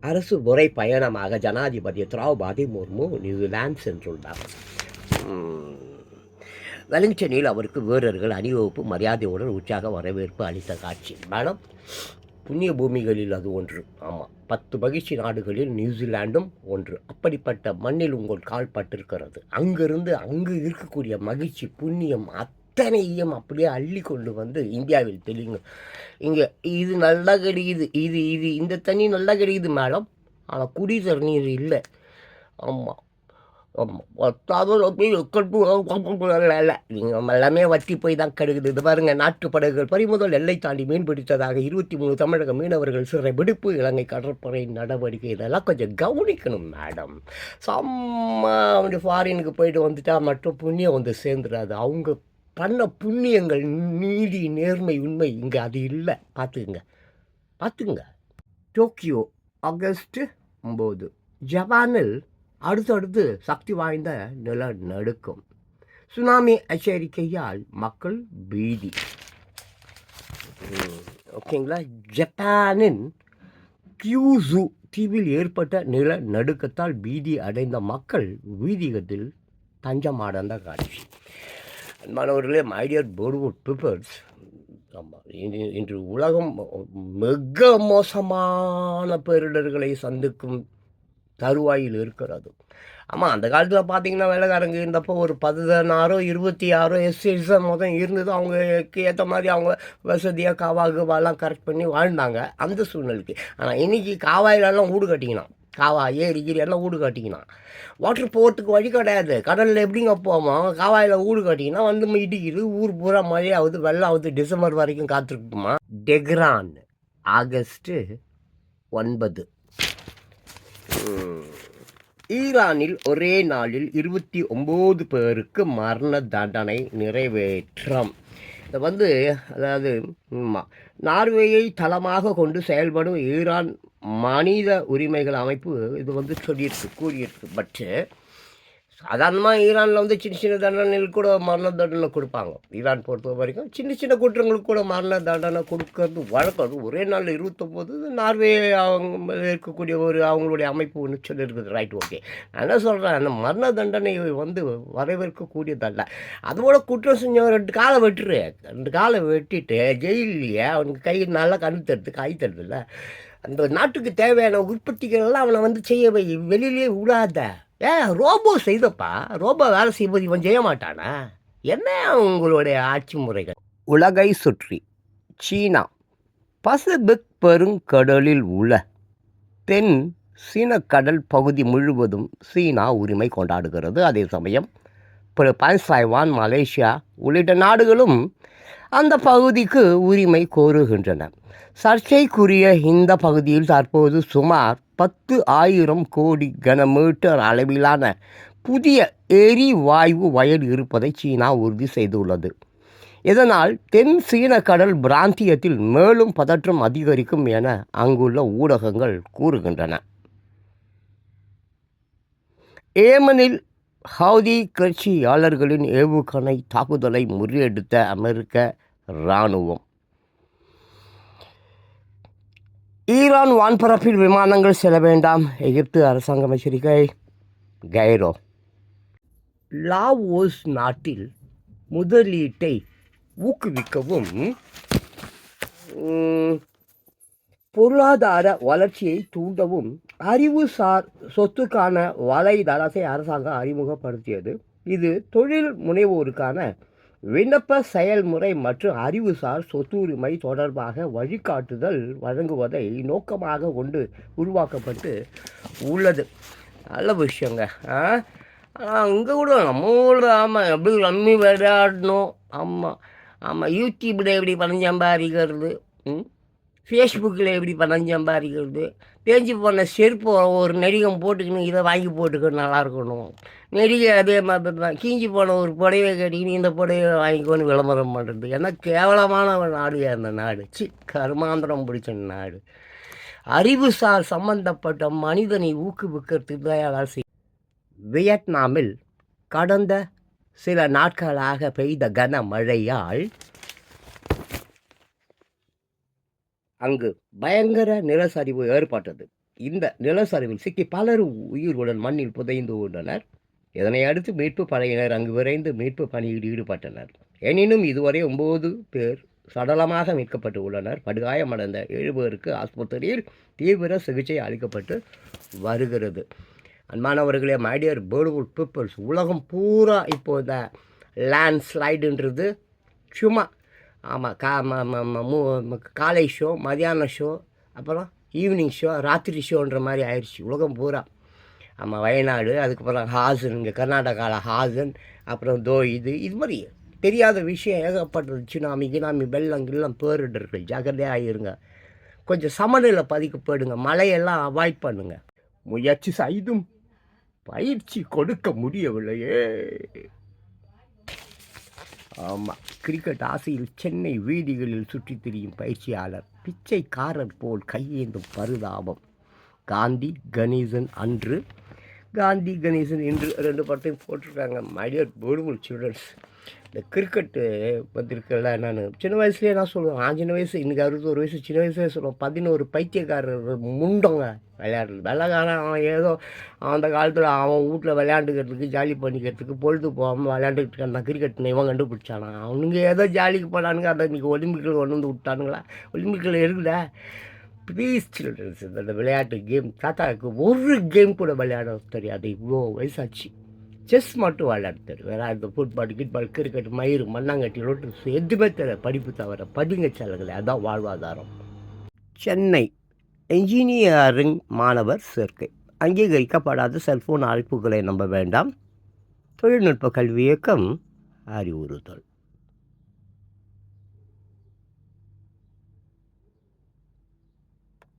அரசு முறை பயணமாக ஜனாதிபதி திரௌபதி முர்மு நியூசிலாந்து சென்றுள்ளார். வெலிங்டனில் அவருக்கு வீரர்கள் அணிவகுப்பு மரியாதையுடன் உற்சாக வரவேற்பு அளித்த காட்சி. மேடம் புண்ணிய பூமிகளில் அது ஒன்று. ஆமாம் பத்து மகிழ்ச்சி நாடுகளில் நியூசிலாண்டும் ஒன்று. அப்படிப்பட்ட மண்ணில் உங்கள் கால் பட்டிருக்கிறது அங்கிருந்து அங்கு இருக்கக்கூடிய மகிழ்ச்சி புண்ணியம் அத்தனையும் அப்படியே அள்ளி கொண்டு வந்து இந்தியாவில் தெளிங்க. இங்கே இது நல்லா கிடைக்குது இது இது இந்த தண்ணி நல்லா கிடைக்குது மேடம். ஆனால் குடி தண்ணீர் இல்லை. ஆமாம் ஆமாம் பத்தாவது நீங்கள் எல்லாமே வற்றி போய் தான் கெடுக்குது. இது பாருங்க நாட்டு படகுகள் பறிமுதல் எல்லை தாண்டி மீன் பிடித்ததாக இருபத்தி மூணு தமிழக மீனவர்கள் சிறை விடுப்பு இலங்கை கடற்படை நடவடிக்கை இதெல்லாம் கொஞ்சம் கவனிக்கணும் மேடம். செம்ம அப்படி ஃபாரினுக்கு போயிட்டு வந்துட்டா மட்டும் புண்ணியம் வந்து சேர்ந்துடாது. அவங்க பண்ண புண்ணியங்கள் நீதி நேர்மை உண்மை இங்கே அது இல்லை. பார்த்துக்குங்க பார்த்துக்குங்க டோக்கியோ ஆகஸ்ட் ஒம்பது ஜப்பானில் அடுத்தடுத்து சக்தி வாய்ந்த நிலநடுக்கம் சுனாமி எச்சரிக்கையால் மக்கள் பீதி. ஓகேங்களா? ஜப்பானின் கியூசு தீவில் ஏற்பட்ட நிலநடுக்கத்தால் பீதி அடைந்த மக்கள் வீதிகத்தில் தஞ்சமாடந்த காட்சி. மாணவர்களே மைடியர் போர்வுட் பீப்பிள்ஸ் ஆமாம் இன்று- உலகம் மிக மோசமான பேரிடர்களை சந்திக்கும் தருவாயில் இருக்கிறது. ஆமாம் அந்த காலத்தில் பார்த்தீங்கன்னா வேலைக்காரங்க இருந்தப்போ ஒரு பதினாறோ இருபத்தி ஆறோ எஸ்சிஸ் மொதல் இருந்தது அவங்களுக்கு ஏற்ற மாதிரி அவங்க வசதியாக காவா கவாலாம் கரெக்ட் பண்ணி வாழ்ந்தாங்க அந்த சூழ்நிலைக்கு. ஆனால் இன்றைக்கி காவாயிலெல்லாம் வீடு கட்டிக்கினான் காவா ஏரி கீரி எல்லாம் வீடு கட்டிக்கினான். வாட்டர் போகிறதுக்கு வழி கிடையாது. கடலில் எப்படிங்க போவோம்? காவாயில் வீடு கட்டிக்கினா வந்து இடிக்குது. ஊர் பூரா மழையாகுது வெள்ளம் ஆகுது டிசம்பர் வரைக்கும் காத்திருக்குமா டெக்ரான் ஆகஸ்ட்டு ஒன்பது. ஈரானில் ஒரே நாளில் இருபத்தி ஒம்பது பேருக்கு மரண தண்டனை நிறைவேற்றம். வந்து அதாவது நார்வேயை தளமாக கொண்டு செயல்படும் ஈரான் மனித உரிமைகள் அமைப்பு இது வந்து சொல்லியிருக்கு கூறியிருக்கு. பட்டு சாதாரணமாக ஈரானில் வந்து சின்ன சின்ன தண்டனைகள் கூட மரண தண்டனை கொடுப்பாங்க. ஈரான் பொறுத்த வரைக்கும் சின்ன சின்ன குற்றங்களுக்கு கூட மரண தண்டனை கொடுக்கறது வழக்கம். அது ஒரே நாள் இருபத்தொம்போது நார்வே அவங்க இருக்கக்கூடிய ஒரு அவங்களுடைய அமைப்பு ஒன்று சொல்லியிருக்குது ரைட் ஓகே நான் என்ன சொல்கிறேன் அந்த மரண தண்டனை வந்து வரவேற்கக்கூடியதல்ல. அதோட குற்றம் செஞ்சவன் ரெண்டு காலை வெட்டுரு. ரெண்டு காலை வெட்டிட்டு ஜெயிலையே அவனுக்கு கை நல்லா கண்ணு தருது கை தருதுல்ல அந்த நாட்டுக்கு தேவையான உற்பத்திகள் எல்லாம் அவனை வந்து செய்ய வை. விடாத. ஏ ரோபோ செய்தப்பா. ரோபோ வேலை செய்வது இவன் செய்ய மாட்டானா? என்ன உங்களுடைய ஆட்சி முறைகள்? உலகை சுற்றி சீனா பசிபிக் பெருங்கடலில் உள்ள தென் சீன கடல் பகுதி முழுவதும் சீனா உரிமை கொண்டாடுகிறது. அதே சமயம் பிலிப்பைன்ஸ் தாய்வான் மலேசியா உள்ளிட்ட நாடுகளும் அந்த பகுதிக்கு உரிமை கோருகின்றன. சர்ச்சைக்குரிய இந்த பகுதியில் தற்போது சுமார் பத்து ஆயிரம் கோடி கனமீட்டர் அளவிலான புதிய எரிவாயு வயல் இருப்பதை சீனா உறுதி செய்துள்ளது. இதனால் தென் சீன கடல் பிராந்தியத்தில் மேலும் பதற்றம் அதிகரிக்கும் என அங்குள்ள ஊடகங்கள் கூறுகின்றன. ஏமனில் ஹவுதி கட்சியாளர்களின் ஏவுகணை தாக்குதலை முறியடித்த அமெரிக்க இராணுவம். ஈரான் வான்பரப்பில் விமானங்கள் செல்ல வேண்டாம். எகிப்து அரசாங்கம் எச்சரிக்கை. கைரோ லாவோஸ் நாட்டில் முதலீட்டை ஊக்குவிக்கவும் பொருளாதார வளர்ச்சியை தூண்டவும் அறிவுசார் சொத்துக்கான வலைதளத்தை அரசாங்கம் அறிமுகப்படுத்தியது. இது தொழில் முனைவோருக்கான விண்ணப்ப செயல்முறை மற்றும் அறிவுசார் சொத்துரிமை தொடர்பாக வழிகாட்டுதல் வழங்குவதை நோக்கமாக கொண்டு உருவாக்கப்பட்டு உள்ளது. நல்ல விஷயங்க. ஆ? இங்கே கூட நம்ம ஊரில் ஆமாம் எப்படி ரம்மி விளையாடணும்? ஆமாம் ஆமாம் யூடியூப்பில் எப்படி பணம் சம்பாதிக்கிறது? ம்? ஃபேஸ்புக்கில் எப்படி பணம் சம்பாதிக்கிறது? தேஞ்சு போன செருப்பு ஒரு நடிகம் போட்டுக்கணும் இதை வாங்கி போட்டுக்க நல்லா இருக்கணும். நெடிகை அதே மாதிரி தான் கீஞ்சி போன ஒரு புடவை கட்டிக்கின்னு இந்த புடவை வாங்கிக்கோன்னு விளம்பரம் பண்ணுறது ஏன்னா கேவலமான ஒரு நாடு அந்த நாடு. சி கர்மாந்திரம் பிடிச்ச நாடு. அறிவுசார் சம்பந்தப்பட்ட மனிதனை ஊக்குவிக்கிறதுக்கு தான் செய் வியட்நாமில் கடந்த சில நாட்களாக பெய்த கன மழையால் அங்கு பயங்கர நிலச்சரிவு ஏற்பட்டது. இந்த நிலச்சரிவில் சிக்கி பலர் உயிருடன் மண்ணில் புதைந்து உள்ளனர் இதனை அடுத்து மீட்பு படையினர் அங்கு விரைந்து மீட்பு பணியில் ஈடுபட்டனர். எனினும் இதுவரை ஒம்பது பேர் சடலமாக மீட்கப்பட்டு உள்ளனர். படுகாயமடைந்த ஏழு பேருக்கு ஆஸ்பத்திரியில் தீவிர சிகிச்சை அளிக்கப்பட்டு வருகிறது. அன்பானவர்களே மைடியர் பேர்டுவுட் பீப்புள்ஸ் உலகம் பூரா இப்போ இந்த லேண்ட் ஸ்லைடுன்றது சும்மா ஆமாம் கா ம- ம- மூ- காலை ஷோ மதியான ஷோ அப்புறம் ஈவினிங் ஷோ ராத்திரி ஷோன்ற மாதிரி ஆயிடுச்சு உலகம் பூரா. நம்ம வயநாடு அதுக்கப்புறம் ஹாசன் இங்கே கர்நாடகாவில் ஹாசன் அப்புறம் தோ இது இது மாதிரி தெரியாத விஷயம் ஏகப்பட்டது. சுனாமி கினாமி வெள்ளம் கிள்ளம் பேரிடர்கள் ஜாகிரதையாக இருங்க. கொஞ்சம் சமநிலை பதிக்கப்படுங்க மழையெல்லாம் அவாய்ட் பண்ணுங்க. முயற்சி செய்தும் பயிற்சி கொடுக்க முடியவில்லையே. ஆமாம் கிரிக்கெட் ஆசையில் சென்னை வீதிகளில் சுற்றி திரியும் பயிற்சியாளர் பிச்சைக்காரர் போல் கையேந்தும் பரிதாபம். காந்தி கணேசன் அன்று காந்தி கணேசன் இன்று ரெண்டு படத்தையும் போட்டிருக்காங்க. மைடியர் பியூட்டிஃபுல் சில்ட்ரன்ஸ் இந்த கிரிக்கெட்டு வந்திருக்கல நான் சின்ன வயசுலேயே நான் சொல்லுவேன். நான் சின்ன வயசு இன்றைக்கி அறுபத்தோரு வயசு சின்ன வயசுலேயே சொல்லுவேன். பதினோரு பைத்தியக்காரர் முண்டங்க விளையாடுறது. வெள்ளக்காரன் அவன் ஏதோ அந்த காலத்தில் அவன் வீட்டில் விளையாண்டுக்கிறதுக்கு ஜாலி பண்ணிக்கிறதுக்கு பொழுது போகாமல் விளையாண்டுக்கிட்டு இருந்தான் கிரிக்கெட்னு இவன் கண்டுபிடிச்சானா? அவனுங்க ஏதோ ஜாலிக்கு போனானுங்க. அதை இன்றைக்கி ஒலிம்பிக்கில் கொண்டு வந்து விட்டானுங்களா? ஒலிம்பிக்கில் இருக்குதா? ப்ளீஸ் சில்ட்ரன்ஸ் இந்த விளையாட்டு கேம் தாத்தாவுக்கு ஒரு கேம் கூட விளையாட தெரியாது. இவ்வளோ வயசாச்சு. செஸ் மட்டும் விளையாட தெரியும் வேறு இந்த ஃபுட்பால் கிட்பால் கிரிக்கெட் மயிறு மண்ணாங்கட்டி லோட்டஸ் எதுவுமே தெரியாது. படிப்பு தவிர படிங்க செலவுகளை அதான் வாழ்வாதாரம். சென்னை என்ஜினியரிங் மாணவர் சேர்க்கை. அங்கீகரிக்கப்படாத செல்ஃபோன் அழைப்புகளை நம்ப வேண்டாம். தொழில்நுட்ப கல்வி இயக்கம் அறிவுறுத்தல்.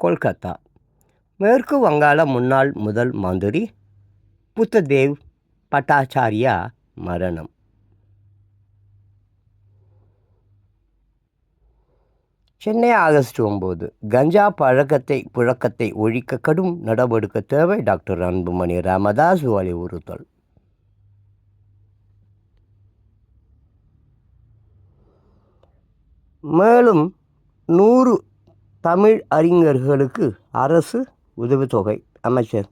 கொல்கத்தா. மேற்கு வங்காள முன்னாள் முதல் மந்திரி புத்ததேவ் பட்டாச்சாரியா மரணம். சென்னை ஆகஸ்ட் ஒம்பது. கஞ்சா பழக்கத்தை புழக்கத்தை ஒழிக்க கடும் நடவடிக்கை தேவை டாக்டர் அன்புமணி ராமதாஸ் வலியுறுத்தல். மேலும் நூறு தமிழ் அறிஞர்களுக்கு அரசு உதவித்தொகை. அமைச்சர்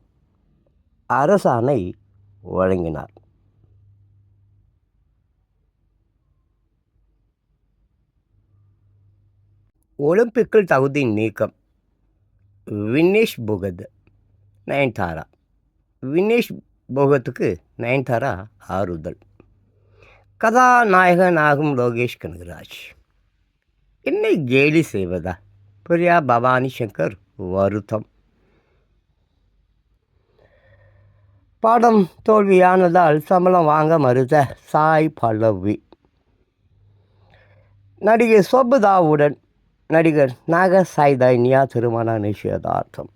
அரசாணை வழங்கினார். ஒலிம்பிக்கில் தகுதி நீக்கம். வினேஷ் புகத் நயன்தாரா. வினேஷ் புகத்துக்கு நயன்தாரா ஆறுதல். கதாநாயகனாகும் லோகேஷ் கனகராஜ். என்னை கேலி செய்வதா? பிரியா பவானி சங்கர் வருத்தம். படம் தோல்வியானதால் சம்பளம் வாங்க மறுத்த சாய் பல்லவி. நடிகை சொபுதாவுடன் நடிகர் நாக சாய் தைன்யா திருமண நிஷேதார்த்தம்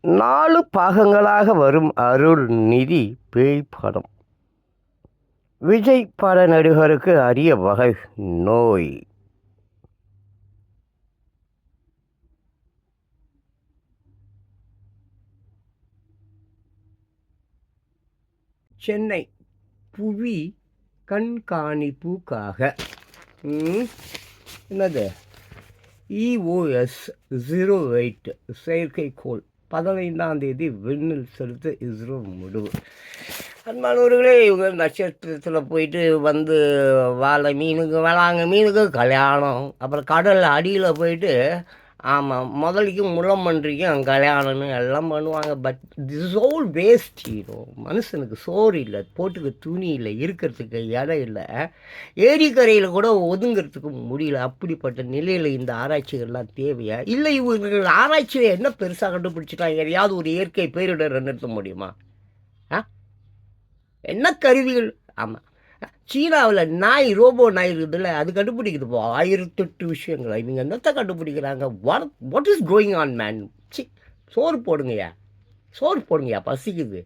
நாலு பாகங்களாக வரும் அருள் நிதி பேய் படம். விஜய் பட நடிகருக்கு அரிய வகை நோய். சென்னை புவி கண்காணிப்புக்காக என்னது? இஓஎஸ் ஜீரோ எயிட் செயற்கைக்கோள் பதினைந்தாம் தேதி விண்ணில் செலுத்த இஸ்ரோ முடிவு. அன்பானவர்களே இவங்க நட்சத்திரத்தில் போயிட்டு வந்து வாழை மீனுக்கு வளாங்க மீனுக்கு கல்யாணம். அப்புறம் கடல் அடியில் போயிட்டு ஆமாம் முதலிக்கும் முள்ளம்பன்றிக்கும் கல்யாணம்னு எல்லாம் பண்ணுவாங்க. But this all waste hero மனுஷனுக்கு சோறு இல்லை போட்டுக்க துணி இல்லை இருக்கிறதுக்கு இடம் இல்லை. ஏரிக்கரையில் கூட ஒதுங்கிறதுக்கு முடியல. அப்படிப்பட்ட நிலையில் இந்த ஆராய்ச்சிகள்லாம் தேவையா? இல்லை இவங்க ஆராய்ச்சியில் என்ன பெருசாக கண்டுபிடிச்சிட்டாங்க? எதையாவது ஒரு இயற்கை பேரிடரை நிறுத்த முடியுமா? என்ன கருவிகள்? ஆமாம் சீனாவில் நாய் ரோபோ நாய் இருக்குதுல்ல அது கண்டுபிடிக்குது போ ஆயிரத்தெட்டு விஷயங்கள். இவங்க என்னத்தை கண்டுபிடிக்கிறாங்க? What what is going on man C சோறு போடுங்கய்யா. சோறு போடுங்கய்யா பசிக்குது.